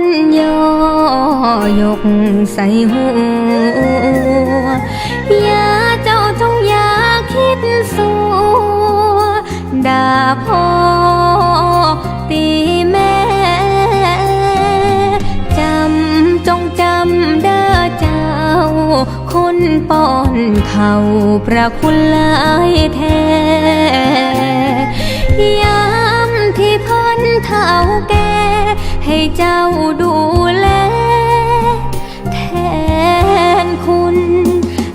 ควรย่อยกใส่หัวยาเจ้าจงยาคิดสัวด่าพ่อตีแม่จำจงจำเด้อเจ้า คนป้อนเขาพระคุณลายแท้ ให้เจ้าดูแล แทนคุณ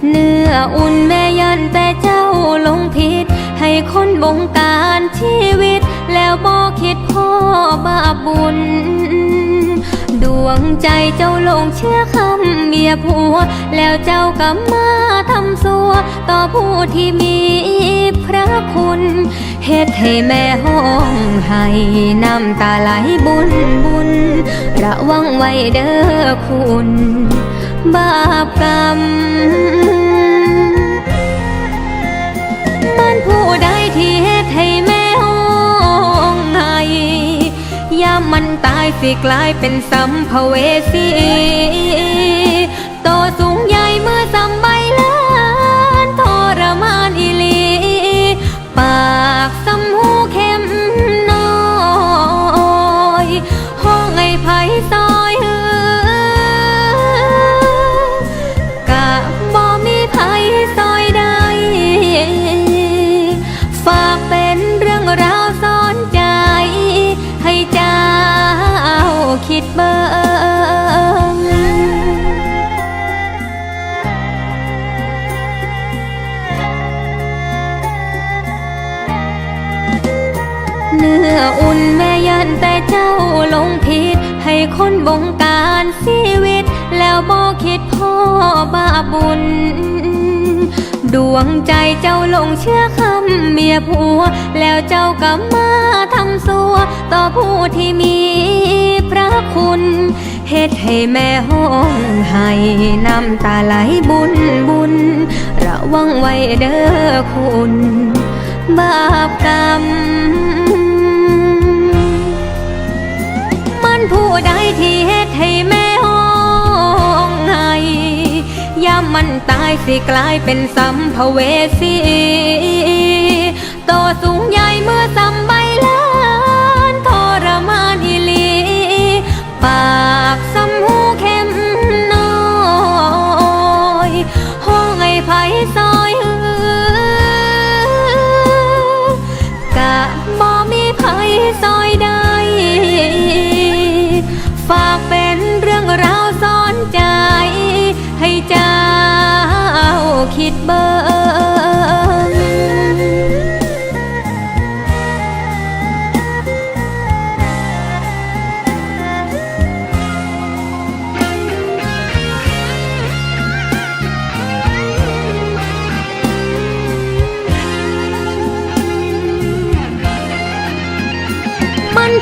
เนื้ออุ่นแม่ยันแต่เจ้าลงผิด ให้คนบงการชีวิต แล้วบอกคิดพ่อบาปบุญ ดวงใจเจ้าลงเชื่อคำเมียผัว แล้วเจ้าก็มาทำสัว ต่อผู้ที่มีพระคุณ เฮ็ดให้แม่ห้องให้น้ำตาไหลบุญบุญ ระวังไว้เด้อคุณ บาปกรรมมันผู้ใดที่เฮ็ดให้แม่ห้องไห้ยามมันตายสิกลายเป็นสัมภเวสี ออุ่นแม่ยันแต่เจ้าลงผิด ให้คนบงการชีวิต แล้วบอคิดพ่อบาปบุญ ดวงใจเจ้าลงเชื่อคำเมียผัว แล้วเจ้าก็มาทำสัว ต่อผู้ที่มีพระคุณเฮ็ดให้แม่ห้องให้น้ำตาไหลบุญบุญ ระวังไว้เด้อคุณ บาปกรรม ผู้ใดที่เฮ็ดให้แม่ห้องไห้ยามมันตายสิกลายเป็นสัมภเวสีโตสูงใหญ่เมื่อสำใบ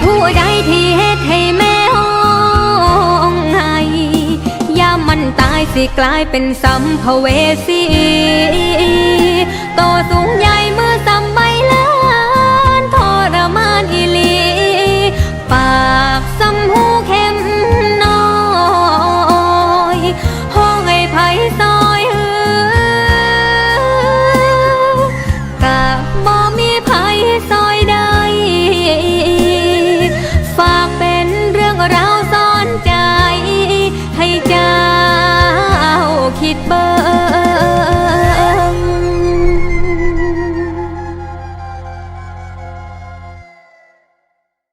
ผู้ใดที่เฮ็ดให้แม่ห้องไห้ยามมันตายสิกลายเป็นสัมภเวสี thịt bơ.